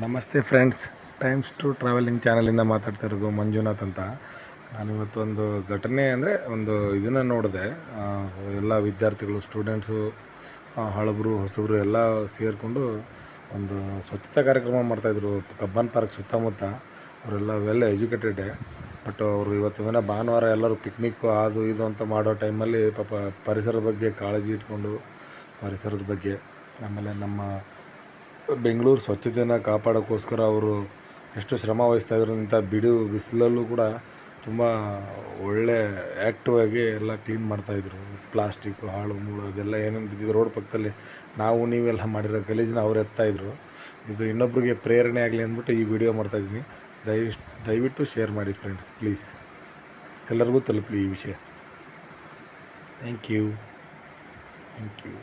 ನಮಸ್ತೆ friends. Times to traveling ಚಾನಲಿಂದ ಮಾತಾಡ್ತಾ ಇರೋದು ಮಂಜುನಾಥ್ ಅಂತ. ನಾನಿವತ್ತು ಒಂದು ಘಟನೆ ಅಂದರೆ ಒಂದು ಇದನ್ನು ನೋಡಿದೆ. ಎಲ್ಲ ವಿದ್ಯಾರ್ಥಿಗಳು ಸ್ಟೂಡೆಂಟ್ಸು ಹಳಬರು, ಹೊಸಬರು ಎಲ್ಲ ಸೇರಿಕೊಂಡು ಒಂದು ಸ್ವಚ್ಛತಾ ಕಾರ್ಯಕ್ರಮ ಮಾಡ್ತಾಯಿದ್ರು ಕಬ್ಬನ್ ಪಾರ್ಕ್ ಸುತ್ತಮುತ್ತ ಅವರೆಲ್ಲ ವೆಲ್ ಎಜುಕೇಟೆಡ್ ಬಟ್ ಅವರು ಇವತ್ತು ದಿನ ಭಾನುವಾರ ಎಲ್ಲರೂ ಪಿಕ್ನಿಕ್ಕು ಅದು ಇದು ಅಂತ ಮಾಡೋ ಟೈಮಲ್ಲಿ ಪಾಪ ಪರಿಸರದ ಬಗ್ಗೆ ಕಾಳಜಿ ಇಟ್ಕೊಂಡು, ಪರಿಸರದ ಬಗ್ಗೆ ಆಮೇಲೆ ನಮ್ಮ ಬೆಂಗಳೂರು ಸ್ವಚ್ಛತೆಯನ್ನು ಕಾಪಾಡೋಕ್ಕೋಸ್ಕರ ಅವರು ಎಷ್ಟು ಶ್ರಮ ವಹಿಸ್ತಾ ಇದ್ರು. ಅಂತ ಬಿಡು ಬಿಸಿಲಲ್ಲೂ ಕೂಡ ತುಂಬ ಒಳ್ಳೆ ಆ್ಯಕ್ಟಿವ್ ಆಗಿ ಎಲ್ಲ ಕ್ಲೀನ್ ಮಾಡ್ತಾಯಿದ್ರು ಪ್ಲಾಸ್ಟಿಕ್ಕು ಹಾಳು, ಮೂಳು ಅದೆಲ್ಲ ಏನೇನು ಬಿದ್ದಿದ್ದು ರೋಡ್ ಪಕ್ಕದಲ್ಲಿ ನಾವು ನೀವೆಲ್ಲ ಮಾಡಿರೋ ಗಲೀಜನ್ನ ಅವ್ರು ಎತ್ತಾಯಿದ್ರು ಇದು ಇನ್ನೊಬ್ರಿಗೆ ಪ್ರೇರಣೆ ಆಗಲಿ ಅಂದ್ಬಿಟ್ಟು ಈ ವಿಡಿಯೋ ಮಾಡ್ತಾಯಿದ್ದೀನಿ ದಯವಿಷ್ಟು ದಯವಿಟ್ಟು ಶೇರ್ ಮಾಡಿ ಫ್ರೆಂಡ್ಸ್ ಪ್ಲೀಸ್ ಎಲ್ಲರಿಗೂ ತಲುಪಲಿ ಈ ವಿಷಯ. Thank you thank you